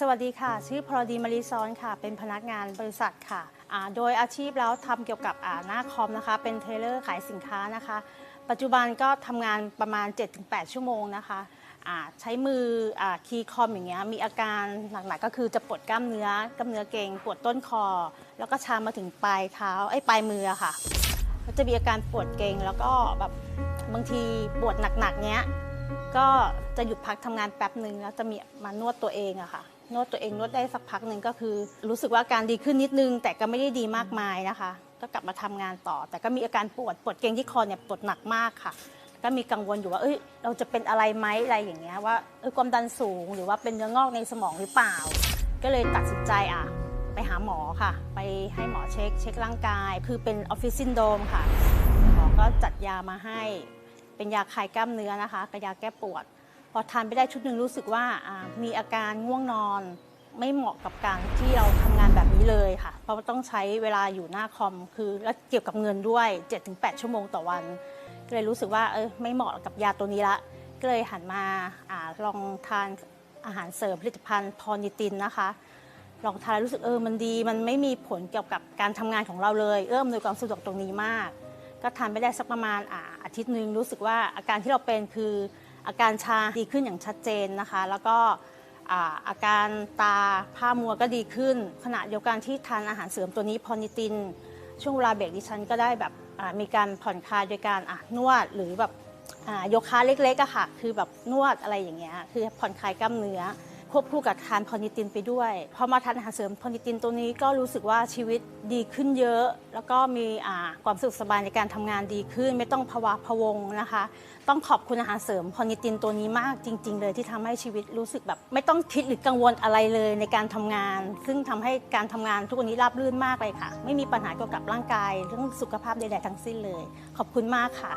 สวัสดีค่ะ ชื่อพรดีมารีซอนค่ะ เป็นพนักงานบริษัทค่ะ โดยอาชีพแล้วทำเกี่ยวกับหน้าคอมนะคะ เป็นเทเลอร์ขายสินค้านะคะ ปัจจุบันก็ทำงานประมาณ 7-8 ชั่วโมงนะคะใช้มืออคีย์คอมอย่างเงี้ยมีอาการหนักๆก็คือจะปวดกล้ามเนื้อกล้ามเนื้อเกร็งปวดต้นคอ แล้วก็ชามาถึงปลายเท้าไอ้ปลายมือะค่ะก็จะมีอาการปวดเกร็งแล้วก็แบบบางทีปวดหนักๆเนี้ยก็จะหยุดพักทำงานแป๊บหนึ่งแล้วจะมีมานวดตัวเองอะค่ะ นวดตัวเองนวดได้สักพักหนึ่งก็คือ รู้สึกว่าการดีขึ้นนิดนึง แต่ก็ไม่ได้ดีมากมายนะคะ ก็กลับมาทำงานต่อ แต่ก็มีอาการปวดปวดเกร็งที่คอเนี่ยปวดหนักมากค่ะ ก็มีกังวลอยู่ว่าเอ้ยเราจะเป็นอะไรไหมอะไรอย่างเงี้ยว่าเออความดันสูงหรือว่าเป็นเนื้องอกในสมองหรือเปล่า ก็เลยตัดสินใจอะไปหาหมอค่ะ ไปให้หมอเช็ค เช็คร่างกาย คือเป็นออฟฟิศซินโดมค่ะหมอก็จัดยามาให้ เป็นยาคลายกล้ามเนื้อนะคะกับยาแก้ปวด พอทานไปได้ชุดหนึ่งรู้สึกว่ามีอาการง่วงนอน ไม่เหมาะกับการที่เราทำงานแบบนี้เลยค่ะ เพราะต้องใช้เวลาอยู่หน้าคอมคือแล้วเกี่ยวกับเงินด้วย 7-8 ชั่วโมงต่อวัน ก็เลยรู้สึกว่าเออไม่เหมาะกับยาตัวนี้ละ ก็เลยหันมาอาลองทานอาหารเสริมผลิตภัณฑ์พอนิตินนะคะ ลองทานแล้วรู้สึกเออมันดีมันไม่มีผลเกี่ยวกับการทำงานของเราเลยเอื้อมโดยความสะดวกตรงนี้มาก ก็ทานไปได้สักประมาณอาอาทิตย์หนึ่งรู้สึกว่าอาการที่เราเป็นคือ อาการชาดีขึ้นอย่างชัดเจนนะคะ แล้วก็อาการตาผ้ามัวก็ดีขึ้น ขณะเดียวกันที่ทานอาหารเสริมตัวนี้พอนิติน ช่วงเวลาเบรกดิฉันก็ได้แบบมีการผ่อนคลายโดยการนวดหรือแบบโยคะเล็กๆอะค่ะ คือแบบนวดอะไรอย่างเงี้ย คือผ่อนคลายกล้ามเนื้อ ควบคู่กับทานพอนิตินไปด้วยพอมาทานอาหารเสริมพอนิตินตัวนี้ก็รู้สึกว่าชีวิตดีขึ้นเยอะ แล้วก็มีความสุขสบายในการทำงานดีขึ้น ไม่ต้องภาวะพวงนะคะ ต้องขอบคุณอาหารเสริมพอนิตินตัวนี้มากจริง ๆ เลยที่ทำให้ชีวิตรู้สึกแบบ ไม่ต้องคิดหรือกังวลอะไรเลยในการทำงาน ซึ่งทำให้การทำงานทุกวันนี้ราบรื่นมากเลยค่ะ ไม่มีปัญหาเกี่ยวกับร่างกายเรื่องสุขภาพใดๆทั้งสิ้นเลย ขอบคุณมากค่ะ